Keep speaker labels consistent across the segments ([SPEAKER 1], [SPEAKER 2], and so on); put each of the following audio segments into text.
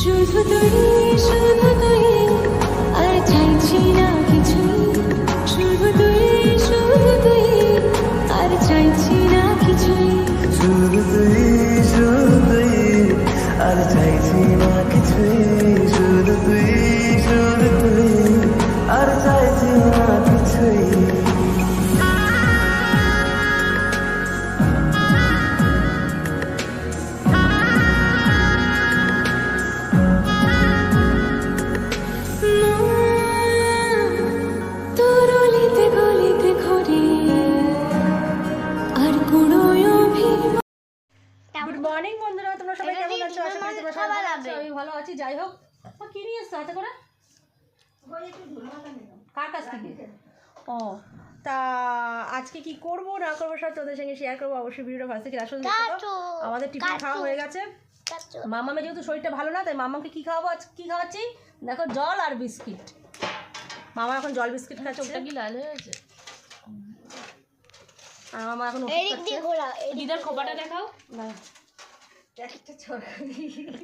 [SPEAKER 1] শুধু তুই শুধু তুই, আর চাইছি না কিছু শুধু তুই শুধু তুই আর চাইছি না কিছুই।
[SPEAKER 2] শুধু তুই
[SPEAKER 3] কার কাছ থেকে? ও তা আজকে কি করব না করব সব তোদের সঙ্গে শেয়ার করব? অবশ্যই ভিডিওটা ভালো থেকে আসলে আমাদের টিফিন খাওয়া হয়ে গেছে। মামামে যেহেতু শরীরটা ভালো না তাই মামাকে কি খাওয়াবো আজ কি খাওয়াচ্ছি? দেখো জল আর বিস্কিট। মামা এখন জল বিস্কিট খাচ্ছে। ওটা কি লাল হয়ে আছে আর মামা এখন ওষুধ
[SPEAKER 4] এদিক
[SPEAKER 3] খাচ্ছে।
[SPEAKER 4] দিয়ে ঘোরা
[SPEAKER 5] দিদার খোপাটা দেখাও।
[SPEAKER 3] না। চল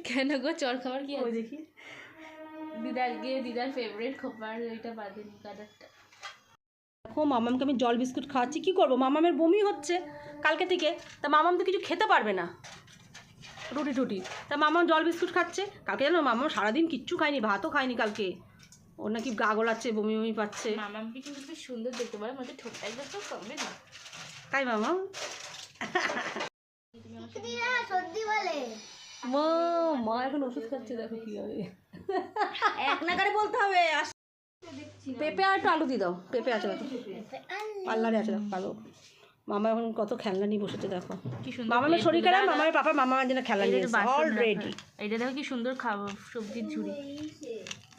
[SPEAKER 5] কেন গো চর খাবার কি
[SPEAKER 3] ওই দেখি।
[SPEAKER 5] দিদার গিয়ে দিদার ফেভারিট খোপার ওইটা বাদে নি কালারটা।
[SPEAKER 3] দেখো মামামকে আমি জল বিস্কুট খাওয়াচ্ছি কি করব? মামামের বমি হচ্ছে কালকে থেকে তা মামাম তো কিছু খেতে পারবে না। রুটি টুটি। তা মামাম জল বিস্কুট খাচ্ছে কালকে জানো মামাম সারাদিন কিচ্ছু খায়নি ভাতও খায়নি কালকে। ওর নাকি গা গোলাচ্ছে বমি বমি পাচ্ছে।
[SPEAKER 5] মামামকে কিন্তু বেশ সুন্দর দেখতে পারে মধ্যে ঠোঁটটা একদম তো কমবে না?
[SPEAKER 3] তাই মামাম?
[SPEAKER 4] সর্দি বলে।
[SPEAKER 3] মা মা এখন ওষুধ খাচ্ছে দেখো কি হবে এক নাগারে বলতে হবে পেঁপে আর একটু আলু দিয়ে দাও পেঁপে আছে দেখো। পাল্লারে আছে দেখো মামা এখন কত খেলনা নিয়ে বসেছে দেখো।
[SPEAKER 5] কি সুন্দর
[SPEAKER 3] মামামের
[SPEAKER 5] plate
[SPEAKER 3] শরীর খারাপ পাপা মামার জন্য খেলা
[SPEAKER 5] এইটা
[SPEAKER 3] নিয়ে অলরেডি।
[SPEAKER 5] এইটা দেখো কি সুন্দর সবজির ঝুড়ি।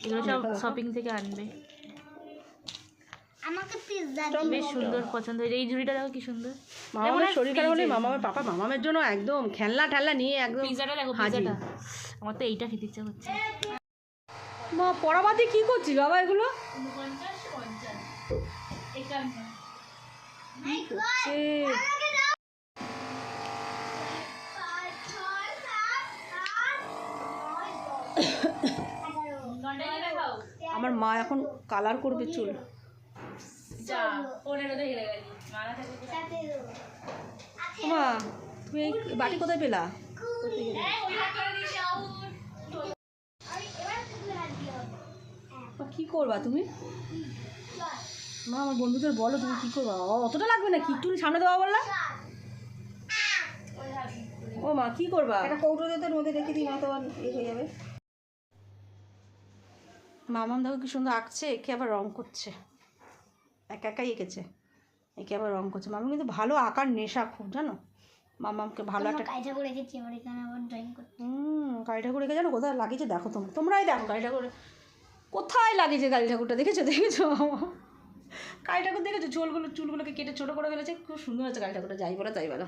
[SPEAKER 5] এগুলো সব শপিং থেকে আনবে।
[SPEAKER 4] আমাকে পিৎজা
[SPEAKER 5] বেশ সুন্দর পছন্দ হয়েছে। এই ঝুড়িটা দেখো কি সুন্দর।
[SPEAKER 3] মামামের
[SPEAKER 5] দেখো
[SPEAKER 3] শরীর খারাপ হলে পাপা মামামের জন্য একদম খেলনা ঠেলনা নিয়ে একদম
[SPEAKER 5] পিৎজাটা দেখো পিৎজাটা আমার তো এইটা খেতে ইচ্ছা করছে।
[SPEAKER 3] মা, পড়াবাদি কি করছিস বাবা এগুলো? আমার মা এখন কালার করবে চুল। মা, তুমি এই বাটি কোথায় পেলা মা, কি করবা তুমি? মা আমার বন্ধুদের বলো তুমি কি করবা? অতটা লাগবে না কি একটু সামনে দেওয়া বললা ও মা কি করবা? একটা কৌটো দিয়ে তোর মধ্যে রেখে দিই মা তো আর এ হয়ে যাবে। মামাম দেখো কি সুন্দর আঁকছে একে আবার রং করছে। একা একাই এঁকেছে। একে আবার রং করছে। মামা কিন্তু ভালো আঁকার নেশা খুব জানো? মামামকে ভালো একটা
[SPEAKER 4] কাজ করে রেখেছি আমার এখানে আবার ড্রয়িং করতে
[SPEAKER 3] হুম গাড়ি ঠাকুর রেখে জানো? কোথায় লাগিয়েছে? দেখো তোমরা তোমরাই দেখো গাড়ি ঠাকুর কোথায় লাগিয়েছে গাড়ি ঠাকুরটা? দেখেছ? দেখেছ? কালী ঠাকুর দেখেছ? চুলগুলো চুলগুলোকে কেটে ছোটো করে ফেলেছে। খুব সুন্দর হয়েছে গাড়ি ঠাকুরটা। যাই বলো তাই বলো।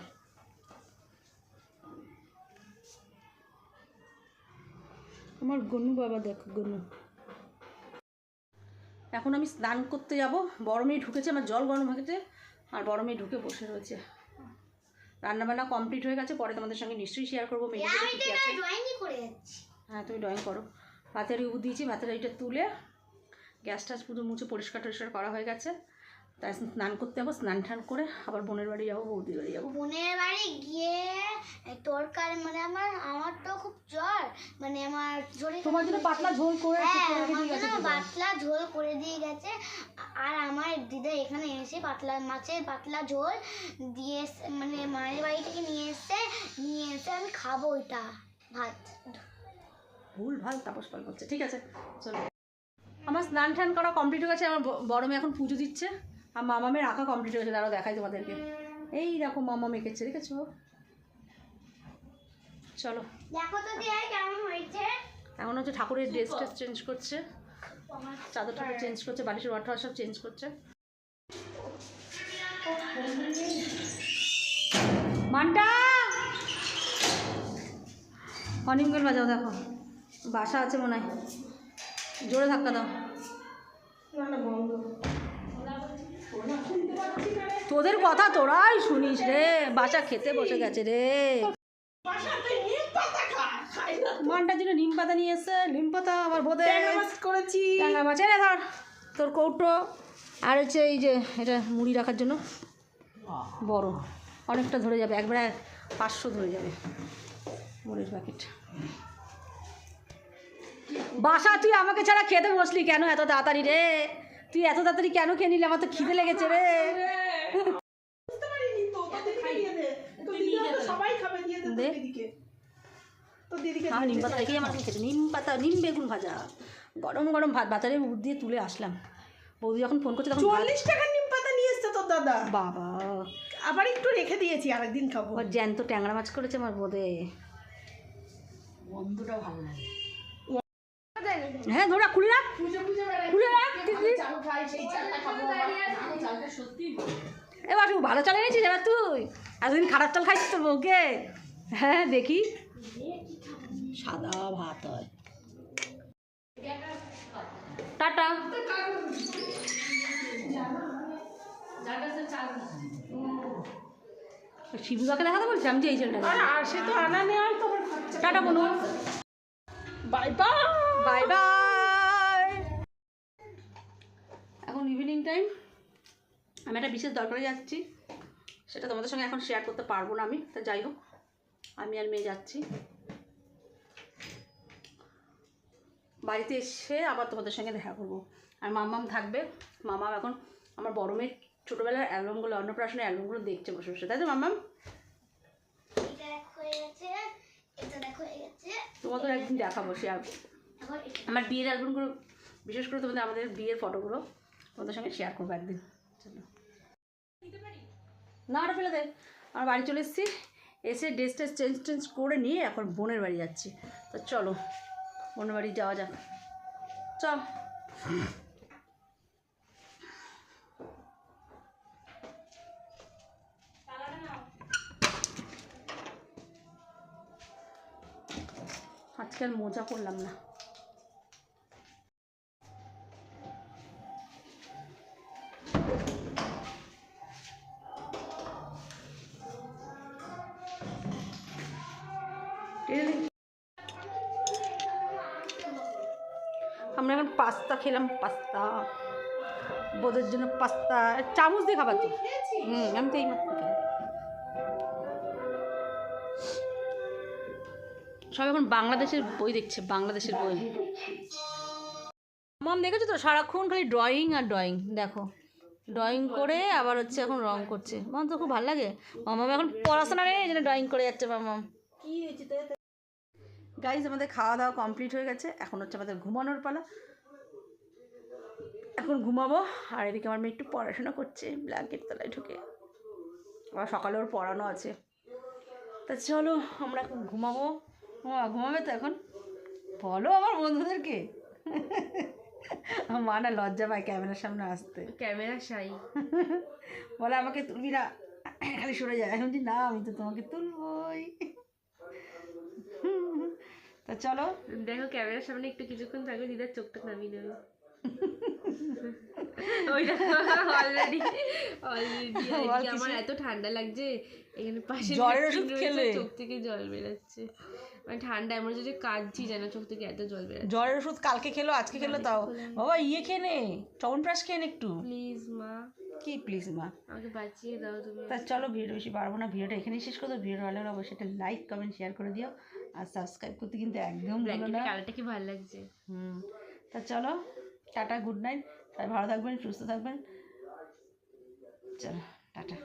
[SPEAKER 3] আমার গনু বাবা দেখো গনু। এখন আমি স্নান করতে যাব। বড় মেয়ে ঢুকেছে আমার জল গরম হয়েছে আর বড় মেয়ে ঢুকে বসে রয়েছে। রান্নাবান্না কমপ্লিট হয়ে গেছে। পরে তোমাদের সঙ্গে নিশ্চয়ই শেয়ার করব। হ্যাঁ তুমি ড্রয়িং করো। ভাতের উবু দিয়েছি ভাতের এইটা তুলে গ্যাস টাস পুরো মুছে পরিষ্কার টরিষ্কার করা হয়ে গেছে। তাই স্নান করতে যাব স্নান টান করে আবার বোনের বাড়ি যাব বৌদির বাড়ি যাব।
[SPEAKER 4] বোনের বাড়ি গিয়ে তরকার মানে আমার আমার তো খুব জ্বর মানে আমার জ্বরে
[SPEAKER 3] তোমার জন্য পাতলা ঝোল করে
[SPEAKER 4] হ্যাঁ
[SPEAKER 3] করে।
[SPEAKER 4] পাতলা ঝোল করে দিয়ে গেছে। আর আমার দিদা এখানে এসে পাতলা মাছের পাতলা ঝোল দিয়ে এসে- মানে মায়ের বাড়ি থেকে নিয়ে এসে নিয়ে এসে আমি খাব ওইটা ভাত।
[SPEAKER 3] ভুল ভালো তাপস পাল করছে ঠিক আছে চলো। আমার স্নান টান করা কমপ্লিট হয়ে গেছে আমার বড় মেয়ে এখন পুজো দিচ্ছে আর মামামের আঁকা কমপ্লিট হয়ে গেছে দাঁড়াও দেখাই তোমাদেরকে। এই দেখো মামা মেকেছে দেখেছ? চলো।
[SPEAKER 4] দেখো তো কেমন হয়েছে?
[SPEAKER 3] এখন হচ্ছে ঠাকুরের ড্রেস ট্রেস চেঞ্জ করছে চাদর টাদর চেঞ্জ করছে বালিশের ওয়াটা সব চেঞ্জ করছে। মানটা! অনিম বাজাও দেখো। বাসা আছে মনে হয়। জোরে ধাক্কা দাও। তোদের কথা তোরাই শুনিস রে। বাসা খেতে বসে গেছে রে। মানটার জন্য নিম পাতা নিয়ে এসছে। নিম পাতা আমার বোধে
[SPEAKER 5] করেছি।
[SPEAKER 3] মাছ এনে ধর তোর কৌটো। আর হচ্ছে এই যে এটা মুড়ি রাখার জন্য। বড়। অনেকটা ধরে যাবে। একবারে পাঁচশো ধরে যাবে। মুড়ির প্যাকেট বাসা তুই আমাকে ছাড়া খেতে বসলি কেন এত তাড়াতাড়ি রে? তুই এত তাড়াতাড়ি কেন খেয়ে নিলি? আমার তো খিদে লেগেছে রে।
[SPEAKER 5] সবাই খাবে দিয়ে দে
[SPEAKER 3] দে।
[SPEAKER 5] দিদিকে। তো দিদিকে
[SPEAKER 3] হ্যাঁ নিম পাতা রেখেই আমার খেতে। নিম পাতা নিম বেগুন ভাজা। গরম গরম ভাত। উঠ দিয়ে তুলে আসলাম। বৌদি যখন ফোন করছে তখন
[SPEAKER 5] চল্লিশ টাকার নিম পাতা নিয়ে এসছে তোর দাদা।
[SPEAKER 3] বাবা।
[SPEAKER 5] আবার একটু রেখে দিয়েছি আরেকদিন খাব।
[SPEAKER 3] জ্যান্ত ট্যাংরা মাছ করেছে আমার বোধে হ্যাঁ ধরা খুলে রাখ। খুলে রাখ। এবার তুই ভালো। চাল এনেছিস এবার তুই? এতদিন খারাপ চাল খাইছিস তোর বউকে? হ্যাঁ দেখি। সাদা ভাত হয়। টাটা। শিবুদাকে দেখাতে বলছি? আমি যে এই ছেলেটা
[SPEAKER 5] আর সে তো আনা নেওয়ার তো
[SPEAKER 3] টাটা বলুন
[SPEAKER 5] বাই বাই
[SPEAKER 3] বাই বাই এখন ইভিনিং টাইম আমি একটা বিশেষ দরকারে যাচ্ছি। সেটা তোমাদের সঙ্গে এখন শেয়ার করতে পারব না আমি তা যাই হোক। আমি আর মেয়ে যাচ্ছি। বাড়িতে এসে আবার তোমাদের সঙ্গে দেখা করব। আর মামাম থাকবে। মামাম এখন আমার বড় মেয়ের ছোটোবেলার অ্যালবামগুলো অন্নপ্রাশনের অ্যালবামগুলো দেখছে বসে বসে। তাই তো মামাম
[SPEAKER 4] এটা দেখো গেছে এটা দেখো গেছে
[SPEAKER 3] তোমাদের একদিন দেখাবো সে আমার বিয়ের অ্যালবামগুলো বিশেষ করে তোমাদের, আমাদের বিয়ের ফটোগুলো তোমাদের সঙ্গে শেয়ার করব একদিন। চলো। না, ওটা ফেলে দে। আমার বাড়ি চলে এসেছি। এসে ড্রেস টেস চেঞ্জ টেঞ্জ করে নিয়ে এখন বোনের বাড়ি যাচ্ছি। তো চলো, বোনের বাড়ি যাওয়া যাক। চ। আজকে আর মজা করলাম না। এখন পাস্তা খেলাম, পাস্তা। বোধের জন্য পাস্তা। চামচ দিয়ে খাবার তো। হুম, আমি তো এই মাত্র সব এখন বাংলাদেশের বই দেখছে, বাংলাদেশের বই। মাম দেখেছ তো? সারাক্ষণ খালি ড্রয়িং আর ড্রয়িং দেখো। ড্রয়িং করে আবার হচ্ছে এখন রং করছে। মাম তো খুব ভালো লাগে। মামাম এখন পড়াশোনা নেই, এই জন্য ড্রয়িং করে যাচ্ছে মামাম গাইজ আমাদের খাওয়া দাওয়া কমপ্লিট হয়ে গেছে। এখন হচ্ছে আমাদের ঘুমানোর পালা। এখন ঘুমাবো। আর এদিকে আমার মেয়ে একটু পড়াশোনা করছে ব্ল্যাঙ্কেট তলায় ঢুকে। আবার সকালে ওর পড়ানো আছে। তা চলো আমরা এখন ঘুমাবো। ঘুমাবে তো এখন? বলো আমার বন্ধুদেরকে। মা না লজ্জা পায় ক্যামেরার সামনে আসতে।
[SPEAKER 5] ক্যামেরা শাই
[SPEAKER 3] বলে আমাকে তুলবি না। খালি সরে যায় এখন বলছি, না আমি তো তোমাকে তুলবই। তা চলো।
[SPEAKER 5] দেখো ক্যামেরার সামনে একটু কিছুক্ষণ থাকবে দিদার চোখটা নামিয়ে নেবে। ওইটা অলরেডি অলরেডি
[SPEAKER 3] বল
[SPEAKER 5] আমার। এত ঠান্ডা লাগছে এখানে পাশে
[SPEAKER 3] জ্বরের ওষুধ
[SPEAKER 5] রয়েছে,
[SPEAKER 3] খেলে?
[SPEAKER 5] চোখ থেকে জল বেরোচ্ছে। মানে ঠান্ডা এমন যদি কাঁদছি যেন চোখ থেকে এত জল বেরোচ্ছে।
[SPEAKER 3] জ্বরের ওষুধ কালকে খেলো আজকে খেলো তাও। বাবা ইয়ে খেয়ে নে চবনপ্রাশ খেয়ে নে একটু।
[SPEAKER 5] প্লিজ মা।
[SPEAKER 3] কি প্লিজ মা?
[SPEAKER 5] আমাকে বাঁচিয়ে দাও তুমি।
[SPEAKER 3] তা চলো ভিডিও বেশি পারব না ভিডিওটা এখানেই শেষ করে দেবো ভিডিও ভালো লাগলে অবশ্যই একটা লাইক কমেন্ট শেয়ার করে দিও। আর সাবস্ক্রাইব করতে কিন্তু একদম ভুলো না
[SPEAKER 5] কালারটা কি ভালো লাগছে
[SPEAKER 3] হুম তা চলো টাটা গুড নাইট সবাই ভালো থাকবেন সুস্থ থাকবেন চলো টাটা